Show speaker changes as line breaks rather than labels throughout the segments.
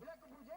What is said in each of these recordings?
விளக்கு
பூஜை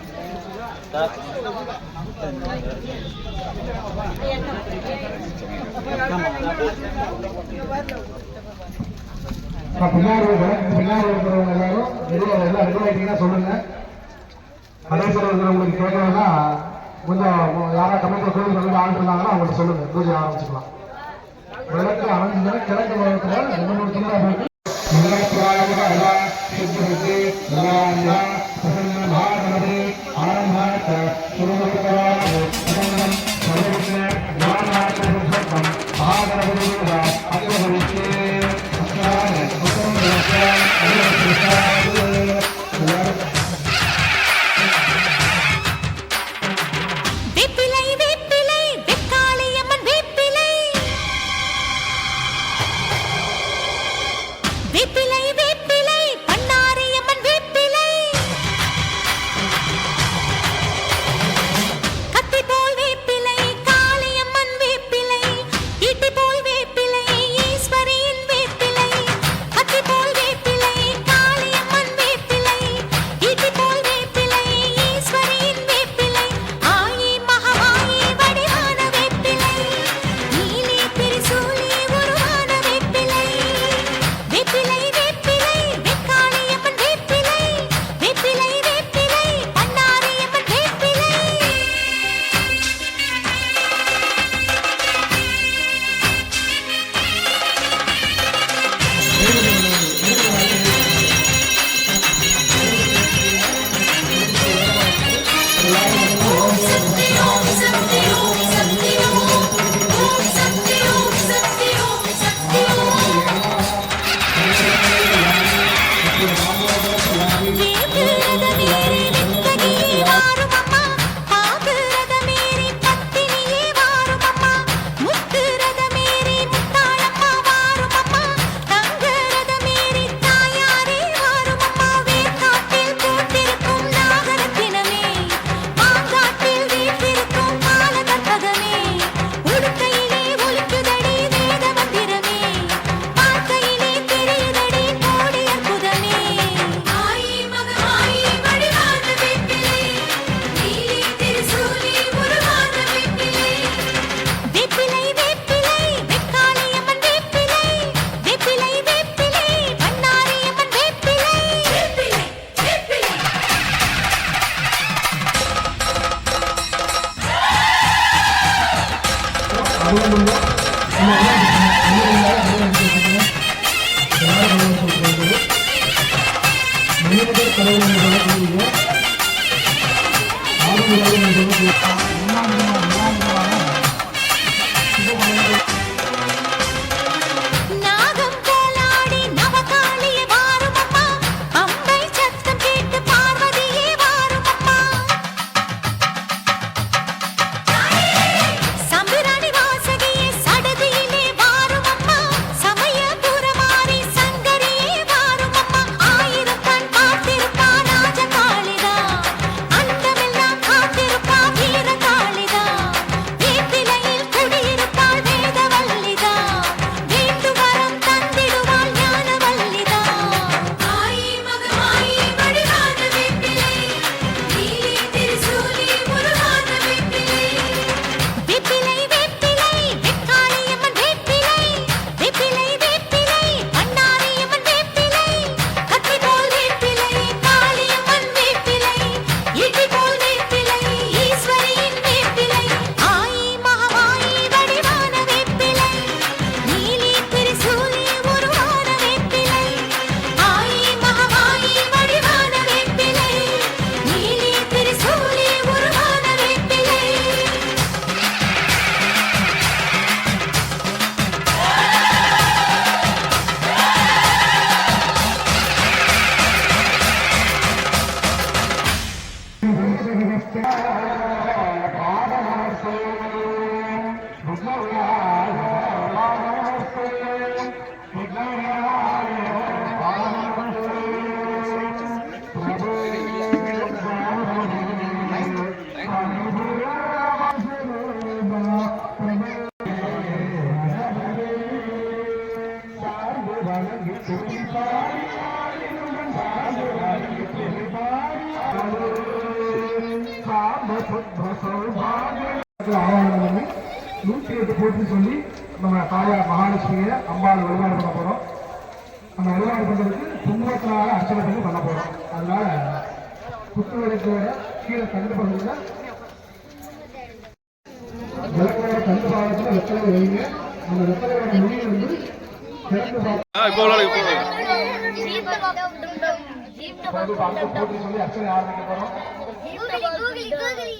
பின்னாடி பின்னாடி இருக்கிறவங்க எல்லாரும் வெளியே எல்லாம் ரெடி ஆகிட்டீங்கன்னா சொல்லுங்க கடைசியில் கொஞ்சம் யாரா கமெண்ட்ல கோயில் வந்து ஆள் அவங்கள்ட்ட சொல்லுங்க பூஜை ஆரம்பிச்சுக்கலாம் கிழக்கு மதத்துல ரெண்டு மூணு
திங்களாக
por uma किलोमीटर करेंगे போற்றி சொல்லி நம்ம தாயார் மகாலட்சுமியை அம்பாள் வழிபாடு பண்ண போறோம். நம்ம வழிபாடு பண்றதுக்கு கும்பத்தினால அர்ச்சனை பண்ணி பண்ண போறோம். அதனால குத்து விளக்கோட
கீழே தண்டு பகுதியில் விளக்கோட தண்டு பாகத்தில் வெத்தலை வைங்க அந்த வெத்தலையோட நுனி வந்து கிழக்கு பார்த்து வந்து பார்த்து போட்டி சொல்லி அர்ச்சனை ஆரம்பிக்க போறோம்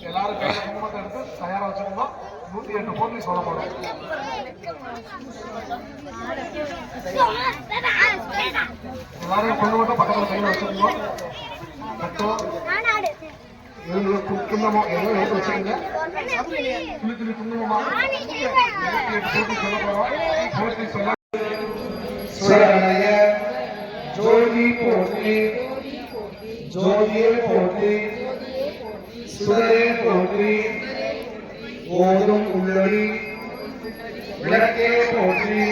எல்லாரும் கையில குங்குமத்தை எடுத்து தயாரா வச்சுக்கணும் நூத்தி எட்டு போட்டி சொல்ல போறோம் கொண்டு மட்டும் பக்கத்துல கையில கட்டம் குங்குமம் எல்லாம் எடுத்து வச்சுக்கோங்க துளி துளி குங்குமமா சொல்ல போறோம் சொல்ல ஜோதி ஜோதியே போற்றி சுடரே போற்றி ஓதும் உள்ளொளி விளக்கே போற்றி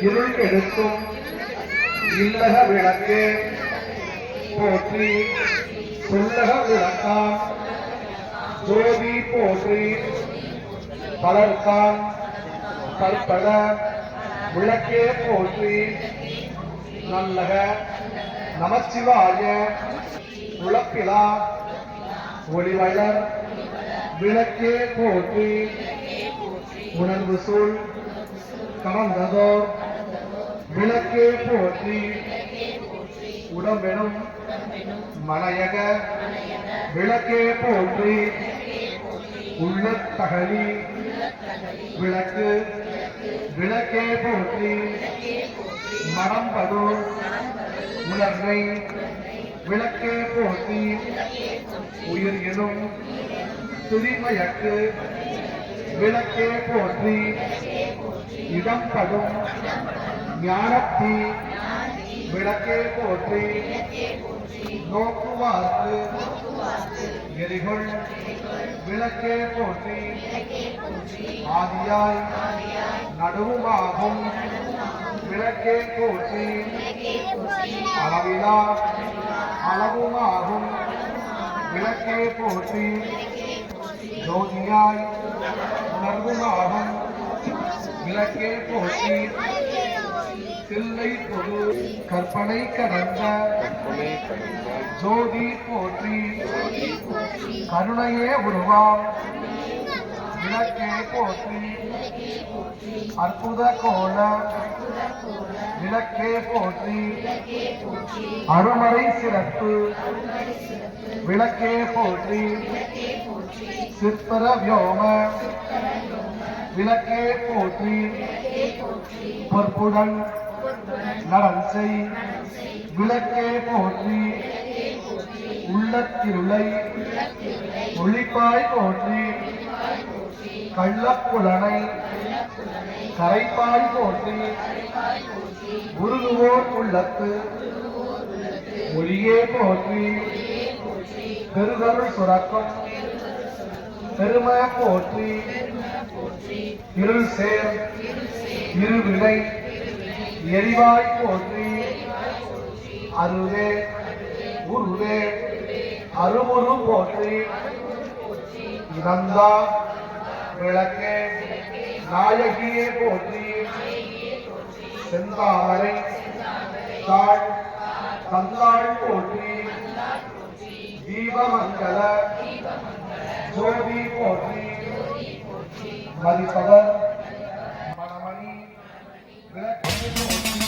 இருள் கெடுக்கும் இல்லக விளக்கே போற்றி சொல்லக விளக்காம் ஜோதி போற்றி பலர்கான் பற்பட விளக்கே போற்றி நல்லக நமச்சிவாய உழப்பிலா ஒளிவளர் விளக்கே போற்றி உணர்வு சூழ் கலந்ததோர் விளக்கே போற்றி உடம்பெனும் மலையக விளக்கே போற்றி உள்ளத்தகலி விளக்கு விளக்கே போற்றி மரம்பது உலகை விளக்கே போற்றி உயிர் எனும் துதிமயக்கு விளக்கே போற்றி இடம்படும் ஞானத்தி விளக்கே போற்றி நோக்குவார்க்கு. எரிகொள் விளக்கே போற்றி ஆதியாய் நடுவுமாகும். விளக்கே போற்றி அளவிலா அளவுமாகும். விளக்கே போற்றி ஜோதியாய் உணர்வுமாகும். விளக்கே போற்றி தில்லை பொது கற்பனை கடந்த ஜோதி போற்றி கருணையே உருவாம். விளக்கே போற்றி. அற்புத கோல விளக்கே போற்றி. அருமறை சிறப்பு விளக்கே போற்றி. சிற்பர வியோம விளக்கே போற்றி. பொற்புடன் நடன்சை விளக்கே போற்றி உள்ளத்திருளை ஒளிப்பாய் போற்றி கள்ளப்புலனை கரைப்பாய் போற்றி உருகுவோர் உள்ளத்து ஒளியே போற்றி பெருகருள் சுரக்கம் பெரும போற்றி இருள் சேர் இருவினை எரிவாய் போற்றி அருவே உருவே அருமுரு போற்றி நந்தா விளக்கே நாயகியே போற்றி செந்தாமரை தாழ் தந்தாள் போற்றி தீபமங்கல ஜோதி போற்றி மதிப்பவர் விளக்கே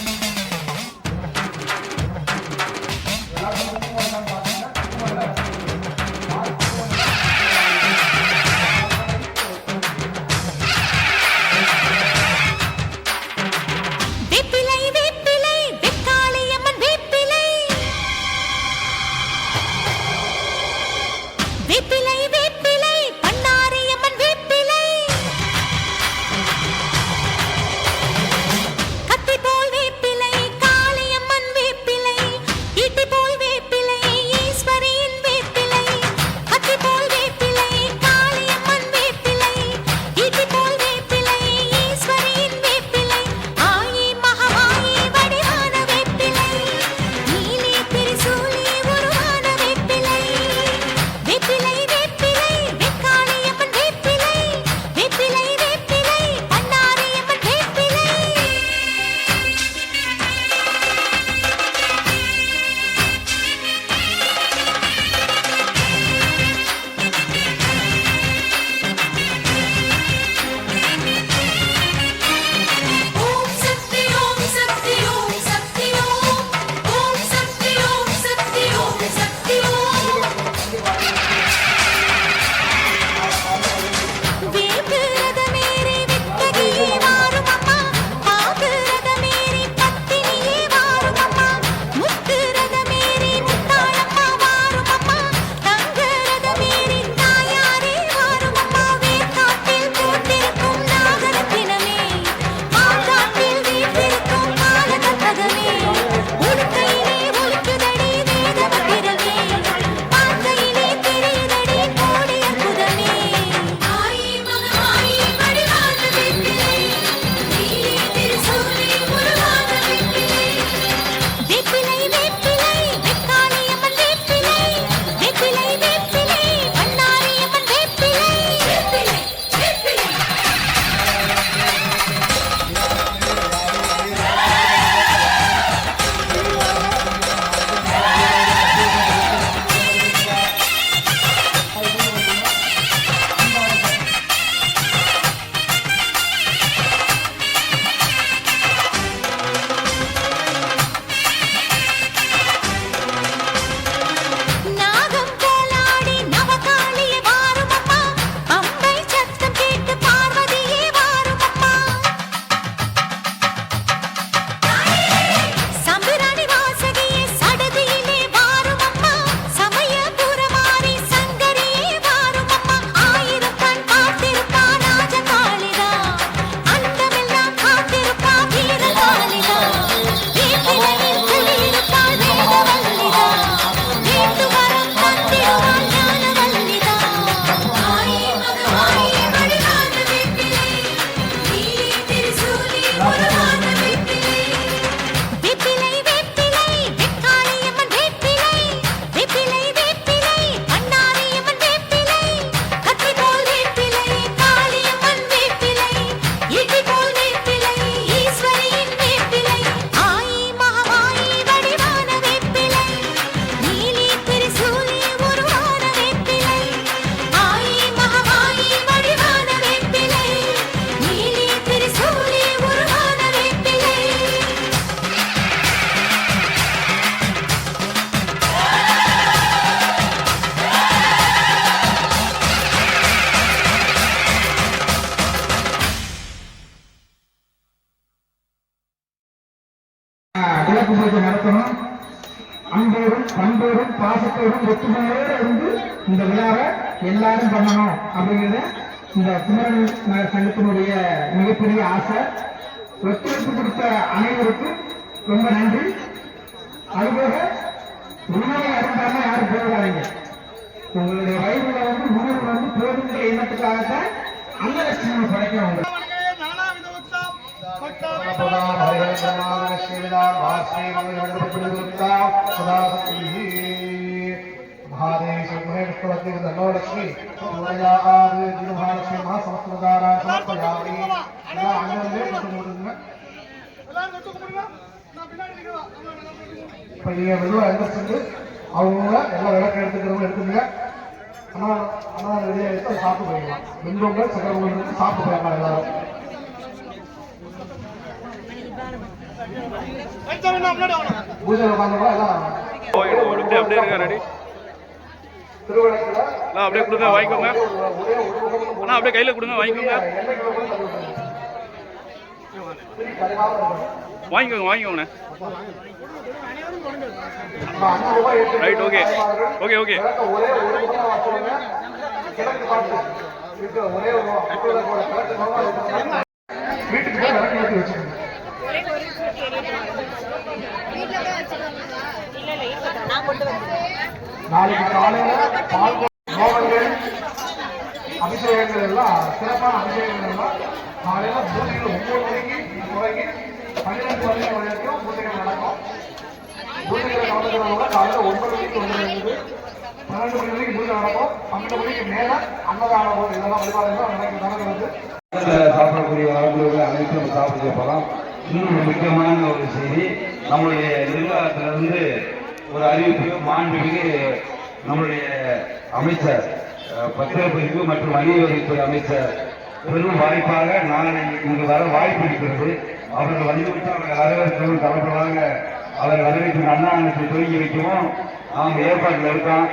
பண்போடும் பாசத்தோடும் ஒத்துமையோடு இருந்து இந்த விழாவை எல்லாரும் பண்ணணும் அப்படிங்கிறது இந்த குமரன் நகர் சங்கத்தினுடைய மிகப்பெரிய ஆசை. ஒத்துழைப்பு கொடுத்த அனைவருக்கும் ரொம்ப நன்றி. அதுபோக உணவை அருந்தாம யாரும் போகாதீங்க உங்களுடைய வயிறுல வந்து உணவு வந்து போதுங்கிற எண்ணத்துக்காகத்தான் படைக்கிறவங்க லட்சுமி மகாசமஸ்தாராமி அவங்க எல்லாம் விளக்கு எடுத்துக்கிறவங்க எடுத்துங்க அண்ணா அண்ணா வெளியே எடுத்து சாப்பிட்டு போயிடலாம் சாப்பிட்டு போயிடலாம் எல்லாரும் பூஜை உட்காந்தவங்க எல்லாம்
அப்படியே அப்படியே இருக்கா ரெடி அண்ணா அப்படியே கொடுங்க வாங்கிக்கோங்க அண்ணா அப்படியே கையில் கொடுங்க வாங்கிக்கோங்க வாங்கிக்கோங்க வாங்கிக்கோங்கண்ணே ரைட் ஓகே ஓகே ஓகே
வீட்டுக்கு போய் விளக்கு ஏற்றி வச்சுக்கோங்க நாளைக்கு காலையில பால் ஹோமங்கள் அபிஷேகங்கள் எல்லாம் சிறப்பான அபிஷேகங்கள் எல்லாம் காலையில பூஜைகள் ஒன்பது மணிக்கு தொடங்கி பன்னிரெண்டு மணி வரைக்கும் பூஜைகள் நடக்கும். பூஜைகளை கலந்துக்கிறவங்க காலையில ஒன்பது மணிக்கு வந்துருக்குது பன்னெண்டு மணி வரைக்கும் பூஜை நடக்கும். பன்னெண்டு மணிக்கு மேல அன்னதானம் இதெல்லாம் வழிபாடுகள் நடக்கிறது.
சாப்பிடக்கூடிய வரம்புகளை அனைத்தும் நம்ம சாப்பிட்டு போகலாம் இன்னொரு முக்கியமான ஒரு செய்தி. நம்மளுடைய நிர்வாகத்திலிருந்து ஒரு அறிவிப்பு மாண்புமிகு நம்மளுடைய அமைச்சர் பத்திரப்பதிவு மற்றும் வணிக அமைச்சர். பெரும் வாய்ப்பாக நாளை இங்கு வர வாய்ப்பு இருக்கிறது. அவர்கள் வந்துவிட்டு அவர்கள் வரவேற்கவும் தலைவர்களாக அவர் வரவேற்று அண்ணா தொடங்கி வைக்கவும் அவங்க ஏற்பாட்டில் இருக்கான்.